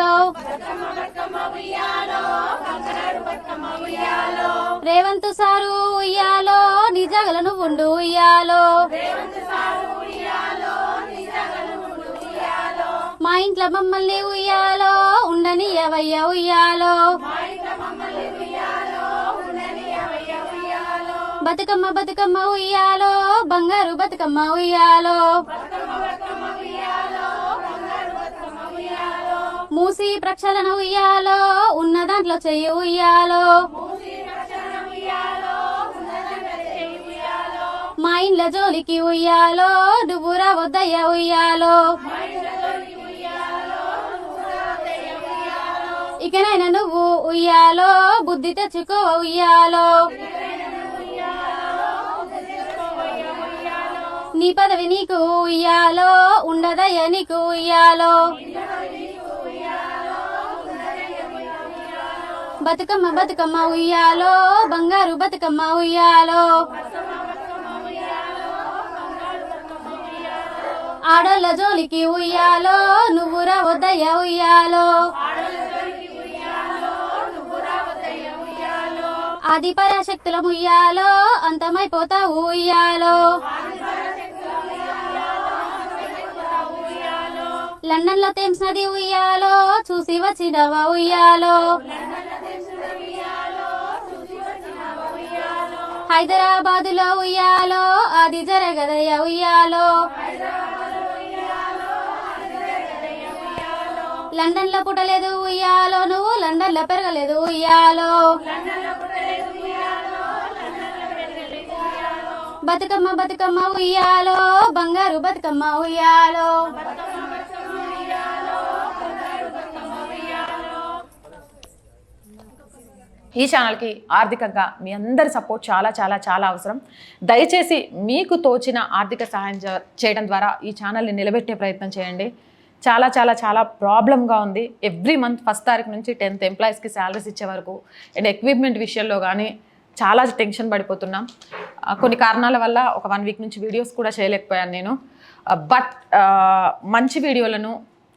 లో రేవంత్ సారు ఉయ్యాలో నిజగలను ఉండు ఉయ్యాలో. మా ఇంట్లో మమ్మల్ని ఉయ్యాలో ఉండని ఎవయ్య ఉయ్యాలో. బతుకమ్మ బతుకమ్మ ఉయ్యాలో బంగారు బతుకమ్మ ఉయ్యాలో. మూసి ప్రక్షాళన ఉయ్యాలో ఉన్న దాంట్లో చెయ్యి ఉయ్యాలో మా ఇండ్ల జోలికి ఉయ్యాలో నువ్వు వద్దయ్య ఉయ్యాలో. ఇకనైనా నువ్వు ఉయ్యాలో బుద్ధి తెచ్చుకో ఉయ్యాలో. నీ పదవి నీకు ఉయ్యాలో ఉండదయ్య నీకు ఉయ్యాలో. బతుకమ్మ బతుకమ్మ ఉయ్యాలో బంగారు బతుకమ్మ ఉయ్యాలో. ఆడోళ్ళ జోలికి ఉయ్యాలో నువ్వు రావద్దయ్య ఉయ్యాలో. ఆది పరాశక్తుల ఉయ్యాలో అంతమైపోతావు ఉయ్యాలో. లండన్లో థేమ్స్ నది ఉయ్యాలో చూసి వచ్చినవా ఉయ్యాలో. హైదరాబాద్లో ఉయ్యాలో అది జరగదయ ఉయ్యాలో. లండన్లో పుట్టలేదు ఉయ్యాలో నువ్వు లండన్లో పెరగలేదు ఉయ్యాలో. బతుకమ్మ బతుకమ్మ ఉయ్యాలో బంగారు బతుకమ్మ ఉయ్యాలో. ఈ ఛానల్కి ఆర్థికంగా మీ అందరి సపోర్ట్ చాలా చాలా చాలా అవసరం. దయచేసి మీకు తోచిన ఆర్థిక సహాయం చేయడం ద్వారా ఈ ఛానల్ని నిలబెట్టే ప్రయత్నం చేయండి. చాలా చాలా చాలా ప్రాబ్లంగా ఉంది. ఎవ్రీ మంత్ ఫస్ట్ తారీఖు నుంచి టెన్త్ ఎంప్లాయీస్కి శాలరీస్ ఇచ్చే వరకు అండ్ ఎక్విప్మెంట్ విషయంలో కానీ చాలా టెన్షన్ పడిపోతున్నాం. కొన్ని కారణాల వల్ల ఒక వన్ వీక్ నుంచి వీడియోస్ కూడా చేయలేకపోయాను నేను. బట్ మంచి వీడియోలను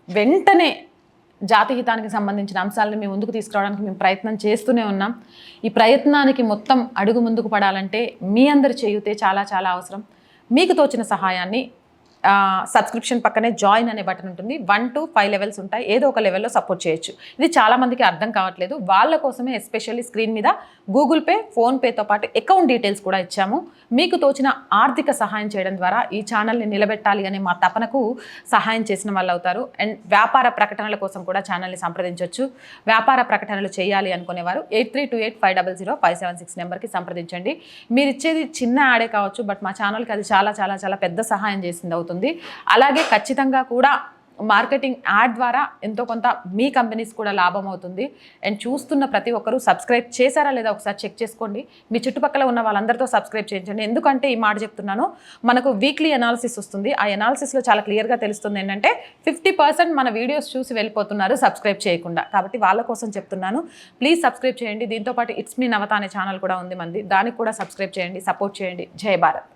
వెంటనే జాతిహితానికి సంబంధించిన అంశాలను మేము ముందుకు తీసుకురావడానికి మేము ప్రయత్నం చేస్తూనే ఉన్నాం. ఈ ప్రయత్నానికి మొత్తం అడుగు ముందుకు పడాలంటే మీ అందరి చేయుతే చాలా చాలా అవసరం. మీకు తోచిన సహాయాన్ని సబ్స్క్రిప్షన్ పక్కనే జాయిన్ అనే బటన్ ఉంటుంది. వన్ టు ఫైవ్ లెవెల్స్ ఉంటాయి. ఏదో ఒక లెవెల్లో సపోర్ట్ చేయొచ్చు. ఇది చాలామందికి అర్థం కావట్లేదు. వాళ్ళ కోసమే ఎస్పెషల్లీ స్క్రీన్ మీద గూగుల్ పే ఫోన్పేతో పాటు అకౌంట్ డీటెయిల్స్ కూడా ఇచ్చాము. మీకు తోచిన ఆర్థిక సహాయం చేయడం ద్వారా ఈ ఛానల్ని నిలబెట్టాలి అనే మా తపనకు సహాయం చేసిన వాళ్ళు అవుతారు. అండ్ వ్యాపార ప్రకటనల కోసం కూడా ఛానల్ని సంప్రదించవచ్చు వ్యాపార ప్రకటనలు చేయాలి అనుకునేవారు eight three two eight five double zero five seven six నెంబర్కి సంప్రదించండి. మీరు ఇచ్చేది చిన్న యాడే కావచ్చు బట్ మా ఛానల్కి అది చాలా చాలా చాలా పెద్ద సహాయం చేసింది అవుతుంది. అలాగే ఖచ్చితంగా కూడా మార్కెటింగ్ యాడ్ ద్వారా ఎంతో కొంత మీ కంపెనీస్ కూడా లాభం అవుతుంది. అండ్ చూస్తున్న ప్రతి ఒక్కరూ సబ్స్క్రైబ్ చేశారా లేదా ఒకసారి చెక్ చేసుకోండి. మీ చుట్టుపక్కల ఉన్న వాళ్ళందరితో సబ్స్క్రైబ్ చేయించండి. ఎందుకంటే ఈ మాట చెప్తున్నాను మనకు వీక్లీ అనాలిసిస్ వస్తుంది. ఆ అనాలిసిస్లో చాలా క్లియర్గా తెలుస్తుంది ఏంటంటే ఫిఫ్టీ పర్సెంట్ మన వీడియోస్ చూసి వెళ్ళిపోతున్నారు సబ్స్క్రైబ్ చేయకుండా. కాబట్టి వాళ్ళ కోసం చెప్తున్నాను ప్లీజ్ సబ్స్క్రైబ్ చేయండి. దీంతోపాటు ఇట్స్ మీ నవత అనే ఛానల్ కూడా ఉంది మంది. దానికి కూడా సబ్స్క్రైబ్ చేయండి సపోర్ట్ చేయండి. జై భారత్.